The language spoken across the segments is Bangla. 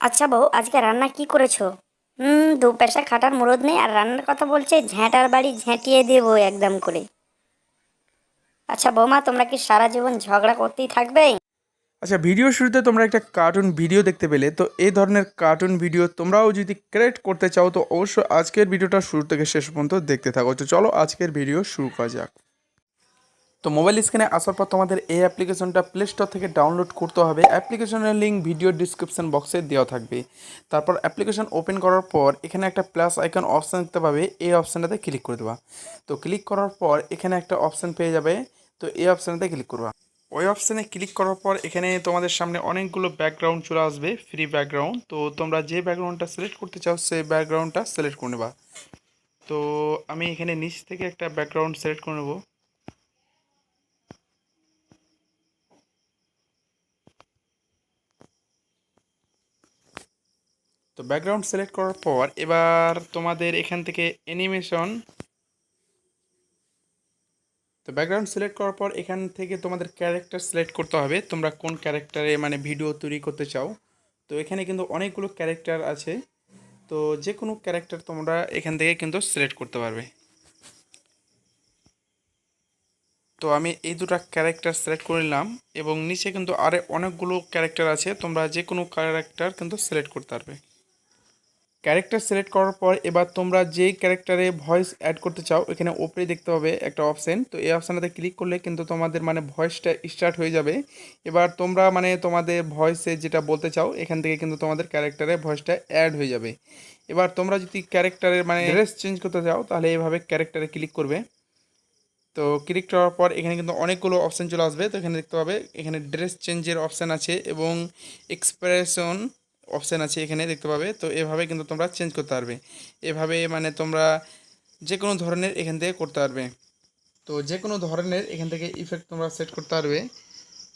আচ্ছা বউ, আজকে রান্না কি করেছ? হুম দু পেশা খাটার মুরদ নেই আর রান্নার কথা বলছে ঝ্যাঁটার বাড়ি ঝেঁটিয়ে দেবো একদম করে। আচ্ছা বৌমা, তোমরা কি সারা জীবন ঝগড়া করতেই থাকবে? আচ্ছা ভিডিও শুরুতে তোমরা একটা কার্টুন ভিডিও দেখতে পেলে, তো এই ধরনের কার্টুন ভিডিও তোমরাও যদি ক্রিয়েট করতে চাও, তো অবশ্যই আজকের ভিডিওটা শুরু থেকে শেষ পর্যন্ত দেখতে থাকো। তো চলো আজকের ভিডিও শুরু করা যাক। তো মোবাইল স্ক্রিনে আসার পর তোমাদের এই অ্যাপ্লিকেশনটা প্লে স্টোর থেকে ডাউনলোড করতে হবে। অ্যাপ্লিকেশনের লিঙ্ক ভিডিও ডিসক্রিপশন বক্সে দেওয়া থাকবে। তারপর অ্যাপ্লিকেশন ওপেন করার পর এখানে একটা প্লাস আইকন অপশান দেখতে পাবে। এই অপশানটাতে ক্লিক করে দেবা। তো ক্লিক করার পর এখানে একটা অপশান পেয়ে যাবে। তো এই অপশানটাতে ক্লিক করবা। ওই অপশানে ক্লিক করার পর এখানে তোমাদের সামনে অনেকগুলো ব্যাকগ্রাউন্ড চলে আসবে ফ্রি ব্যাকগ্রাউন্ড তো তোমরা যে ব্যাকগ্রাউন্ডটা সিলেক্ট করতে চাও, সেই ব্যাকগ্রাউন্ডটা সিলেক্ট করে নেবা। তো আমি এখানে নিচ থেকে একটা ব্যাকগ্রাউন্ড সিলেক্ট করে নেব। তো ব্যাকগ্রাউন্ড সিলেক্ট করার পর এবার তোমাদের এখান থেকে অ্যানিমেশন তো ব্যাকগ্রাউন্ড সিলেক্ট করার পর এখান থেকে তোমাদের ক্যারেক্টার সিলেক্ট করতে হবে। তোমরা কোন ক্যারেক্টারে মানে ভিডিও তৈরি করতে চাও। তো এখানে কিন্তু অনেকগুলো ক্যারেক্টার আছে। তো যে কোনো ক্যারেক্টার তোমরা এখান থেকে কিন্তু সিলেক্ট করতে পারবে। তো আমি এই দুটো ক্যারেক্টার সিলেক্ট করে নিলাম এবং নিচে কিন্তু আরে অনেকগুলো ক্যারেক্টার আছে। তোমরা যে কোনো ক্যারেক্টার কিন্তু সিলেক্ট করতে পারবে। ক্যারেক্টার সিলেক্ট করার পর এবার তোমরা যেই ক্যারেক্টারে ভয়েস অ্যাড করতে চাও, এখানে ওপরে দেখতে পাবে একটা অপশান তো এই অপশানটাতে ক্লিক করলে কিন্তু তোমাদের মানে ভয়েসটা স্টার্ট হয়ে যাবে। এবার তোমরা মানে তোমাদের ভয়েসে যেটা বলতে চাও, এখান থেকে কিন্তু তোমাদের ক্যারেক্টারে ভয়েসটা অ্যাড হয়ে যাবে। এবার তোমরা যদি ক্যারেক্টারের মানে ড্রেস চেঞ্জ করতে চাও, তাহলে এইভাবে ক্যারেক্টারে ক্লিক করবে। তো ক্লিক করার পর এখানে কিন্তু অনেকগুলো অপশান চলে আসবে। তো এখানে দেখতে পাবে, এখানে ড্রেস চেঞ্জের অপশান আছে এবং এক্সপ্রেশন অপশান আছে এখানে দেখতে পাবে। তো এভাবে কিন্তু তোমরা চেঞ্জ করতে পারবে। এভাবে মানে তোমরা যে কোনো ধরনের এখান থেকে করতে পারবে। তো যে কোনো ধরনের এখান থেকে ইফেক্ট তোমরা সেট করতে পারবে।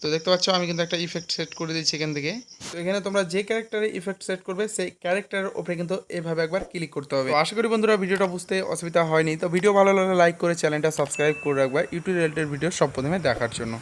তো দেখতে পাচ্ছ আমি কিন্তু একটা ইফেক্ট সেট করে দিচ্ছি এখান থেকে। তো এখানে তোমরা যে ক্যারেক্টারে ইফেক্ট সেট করবে, সেই ক্যারেক্টারের উপরে কিন্তু এভাবে একবার ক্লিক করতে হবে। আশা করি বন্ধুরা ভিডিওটা বুঝতে অসুবিধা হয়নি। তো ভিডিও ভালো লাগলে লাইক করে চ্যানেলটা সাবস্ক্রাইব করে রাখবা। ইউটিউব রিলেটেড ভিডিও সব প্রথমে দেখার জন্য।